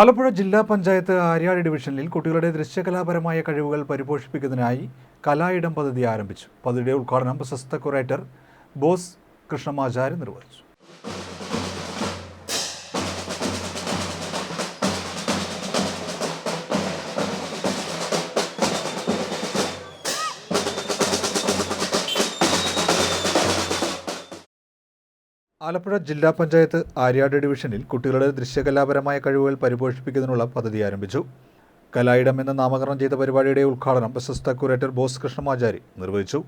ആലപ്പുഴ ജില്ലാ പഞ്ചായത്ത് ആര്യാട് ഡിവിഷനിൽ കുട്ടികളുടെ ദൃശ്യകലാപരമായ കഴിവുകൾ പരിപോഷിപ്പിക്കുന്നതിനായി കലായിടം പദ്ധതി ആരംഭിച്ചു. പദ്ധതിയുടെ ഉദ്ഘാടനം പ്രശസ്ത കുറേറ്റർ ബോസ് കൃഷ്ണമാചാര്യ നിർവഹിച്ചു. ആലപ്പുഴ ജില്ലാ പഞ്ചായത്ത് ആര്യാട് ഡിവിഷനിൽ കുട്ടികളുടെ ദൃശ്യകലാപരമായ കഴിവുകൾ പരിപോഷിപ്പിക്കുന്നതിനുള്ള പദ്ധതി ആരംഭിച്ചു. കലായിടം എന്ന നാമകരണം ചെയ്ത പരിപാടിയുടെ ഉദ്ഘാടനം പ്രശസ്ത കുരേറ്റർ ബോസ് കൃഷ്ണമാചാരി നിർവഹിച്ചു.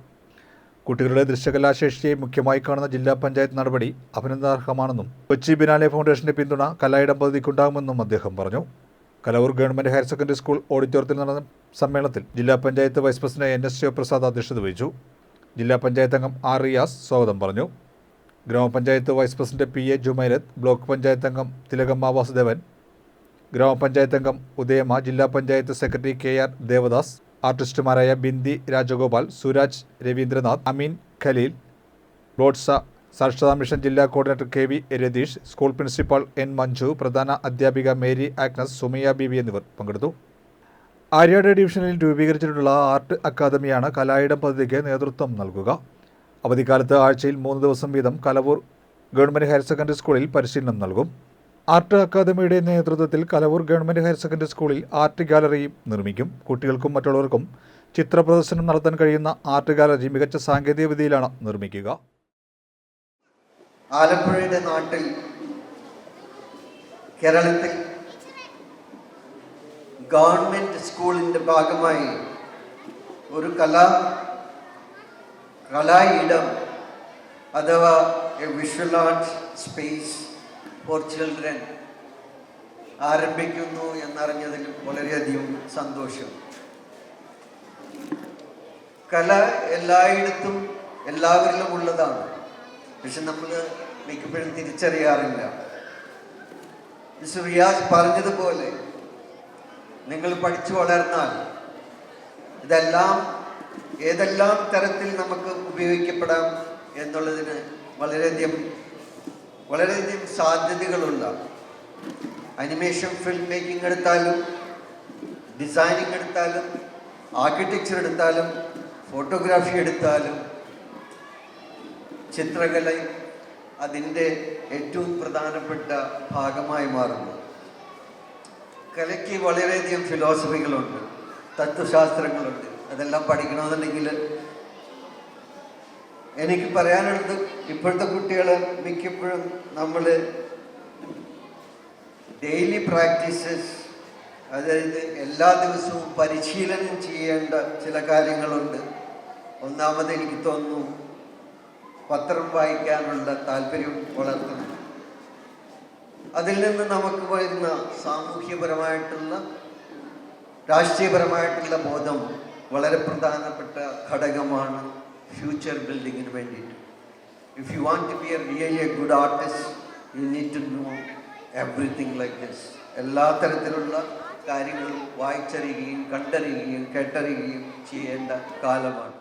കുട്ടികളുടെ ദൃശ്യകലാശേഷിയെ മുഖ്യമായി കാണുന്ന ജില്ലാ പഞ്ചായത്ത് നടപടി അഭിനന്ദനാർഹമാണെന്നും കൊച്ചി ബിനാലെ ഫൗണ്ടേഷന്റെ പിന്തുണ കലായിടം പദ്ധതിക്കുണ്ടാകുമെന്നും അദ്ദേഹം പറഞ്ഞു. Kalavoor government higher secondary school ഓഡിറ്റോറിയത്തിൽ നടന്ന സമ്മേളനത്തിൽ ജില്ലാ panchayat vice president N S Sivaprasad അധ്യക്ഷത വഹിച്ചു. ജില്ലാ പഞ്ചായത്ത് അംഗം ആർ റിയാസ് സ്വാഗതം പറഞ്ഞു. ഗ്രാമപഞ്ചായത്ത് vice president P A Jumairath block panchayat അംഗം തിലകമ്മ വാസുദേവൻ ഗ്രാമപഞ്ചായത്ത് അംഗം ഉദയമ്മ ജില്ലാ panchayat secretary K R Devadas ആർട്ടിസ്റ്റുമാരായ Bindi Rajagopal Suraj Ravindranath Ameen Khaleel ബ്ലോഡ്സ സാക്ഷരതാ മിഷൻ ജില്ലാ coordinator K V Ratheesh school principal N Manju പ്രധാന അധ്യാപിക മേരി ആഗ്നസ് സുമയ്യ ബിബി എന്നിവർ പങ്കെടുത്തു. ആര്യാട് ഡിവിഷനിൽ രൂപീകരിച്ചിട്ടുള്ള ആർട്ട് അക്കാദമിയാണ് കലായിടം പദ്ധതിക്ക് നേതൃത്വം നൽകുക. അവധിക്കാലത്ത് ആഴ്ചയിൽ മൂന്ന് ദിവസം വീതം കലവൂർ ഗവൺമെന്റ് ഹയർ സെക്കൻഡറി സ്കൂളിൽ പരിശീലനം നൽകും. ആർട്ട് അക്കാദമിയുടെ നേതൃത്വത്തിൽ കലവൂർ ഗവൺമെന്റ് ഹയർ സെക്കൻഡറി സ്കൂളിൽ ആർട്ട് ഗാലറിയും നിർമ്മിക്കും. കുട്ടികൾക്കും മറ്റുള്ളവർക്കും ചിത്ര പ്രദർശനം നടത്താൻ കഴിയുന്ന ആർട്ട് ഗാലറി മികച്ച സാങ്കേതിക വിദ്യയിലാണ് നിർമ്മിക്കുക. ആലപ്പുഴയുടെ നാട്ടിൽ കേരളത്തിൽ ഗവൺമെന്റ് സ്കൂളിന്റെ ഭാഗമായി ഒരു കലാ കലാ ഇടം അഥവാ a visual art space for children ആരംഭിക്കുന്നു എന്നറിഞ്ഞതിൽ വളരെയധികം സന്തോഷം. കല എല്ലായിടത്തും എല്ലാവരിലും ഉള്ളതാണ്. പക്ഷെ നമ്മൾ മിക്കപ്പോഴും തിരിച്ചറിയാറില്ല. റിയാസ് പറഞ്ഞതുപോലെ നിങ്ങൾ പഠിച്ചു വളർന്നാൽ ഇതെല്ലാം ഏതെല്ലാം തരത്തിൽ നമുക്ക് ഉപയോഗിക്കപ്പെടാം എന്നുള്ളതിന് വളരെയധികം വളരെയധികം സാധ്യതകളുള്ള അനിമേഷൻ ഫിലിം മേക്കിംഗ് എടുത്താലും ഡിസൈനിങ് എടുത്താലും ആർക്കിടെക്ചർ എടുത്താലും ഫോട്ടോഗ്രാഫി എടുത്താലും ചിത്രകല അതിന്റെ ഏറ്റവും പ്രധാനപ്പെട്ട ഭാഗമായി മാറുന്നു. കലയ്ക്ക് വളരെയധികം ഫിലോസഫികളുണ്ട് തത്വശാസ്ത്രങ്ങളുണ്ട്. അതെല്ലാം പഠിക്കണമെന്നുണ്ടെങ്കിൽ എനിക്ക് പറയാനുള്ളത് ഇപ്പോഴത്തെ കുട്ടികൾ മിക്കപ്പോഴും നമ്മൾ ഡെയിലി പ്രാക്ടീസസ് അതായത് എല്ലാ ദിവസവും പരിശീലനം ചെയ്യേണ്ട ചില കാര്യങ്ങളുണ്ട്. ഒന്നാമത് എനിക്ക് തോന്നുന്നു പത്രം വായിക്കാനുള്ള താല്പര്യം വളർത്തണം. അതിൽ നിന്ന് നമുക്ക് വരുന്ന സാമൂഹ്യപരമായിട്ടുള്ള രാഷ്ട്രീയപരമായിട്ടുള്ള ബോധം വളരെ പ്രധാനപ്പെട്ട ഘടകമാണ് ഫ്യൂച്ചർ ബിൽഡിങ്ങിന് വേണ്ടിയിട്ട്. If you want to be a really a good artist you need to know everything like this എല്ലാ തരത്തിലുള്ള കാര്യങ്ങളും വായിച്ചറിയുകയും കണ്ടറിയുകയും കേട്ടറിയുകയും ചെയ്യേണ്ട കാലമാണ്.